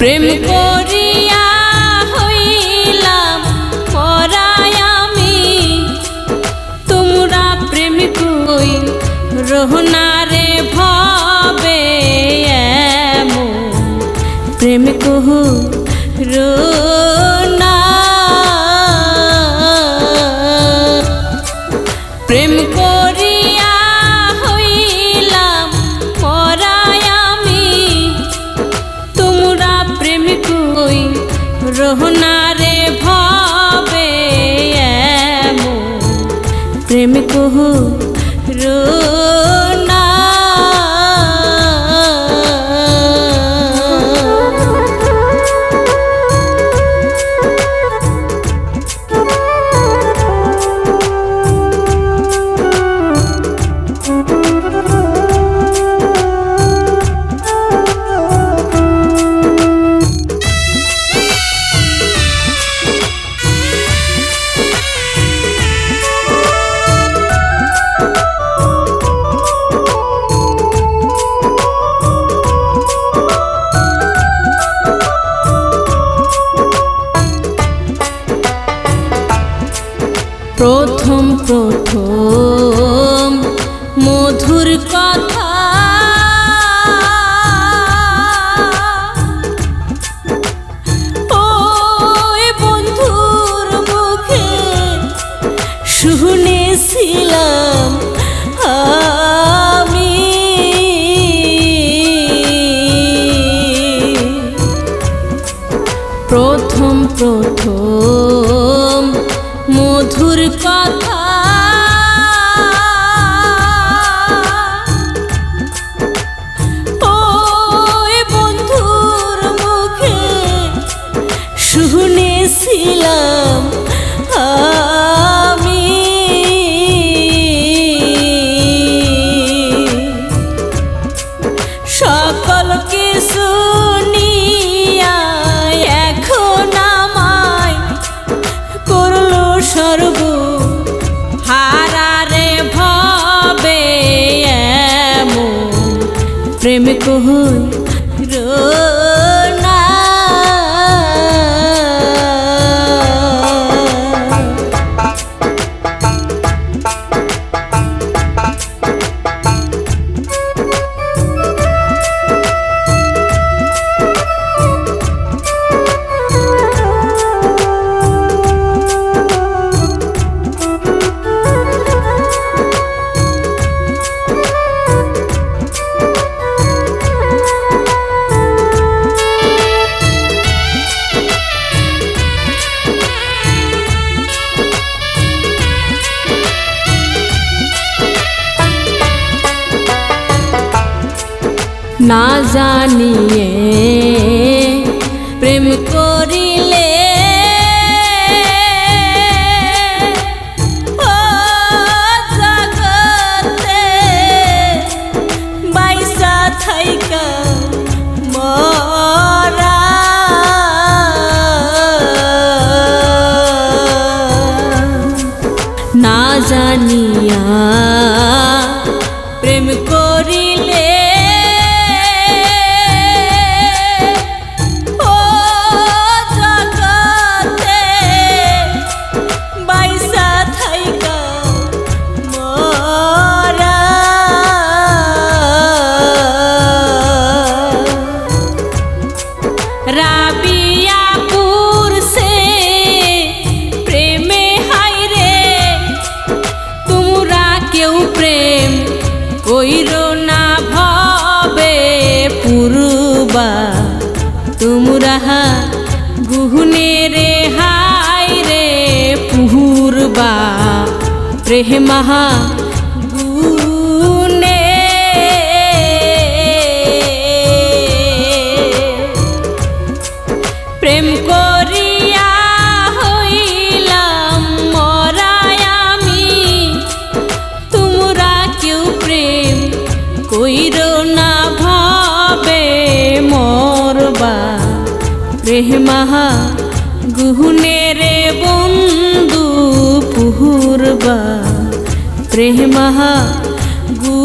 প্রেম করিয়া হইলাম পরায় আমি। তোমরা প্রেম কই রহনা রে ভাবে প্রেম কহু রোনা প্রেম কহু রোনা প্রথম প্রথম মধুর কথা। বন্ধুর মুখে শুনেছিলাম আমি। প্রথম প্রথম মধুর কথা। বন্ধুর মুখে শুনেছিলাম আমি। সকল হারারে ভবে এমন প্রেম কহই না জানিয়ে প্রেম করিলে। না জানিয়া প্রেম করিলে প্রেম কইর না ভবে পুরুবা। তোমরা গুহনে রে হাই রে পুহুরবা। প্রেমাহা প্রেম করিয়া কইর না ভাবে মরবা প্রেমাহা গুহনে রে বন্ধু পুহুরবা প্রেমাহা গু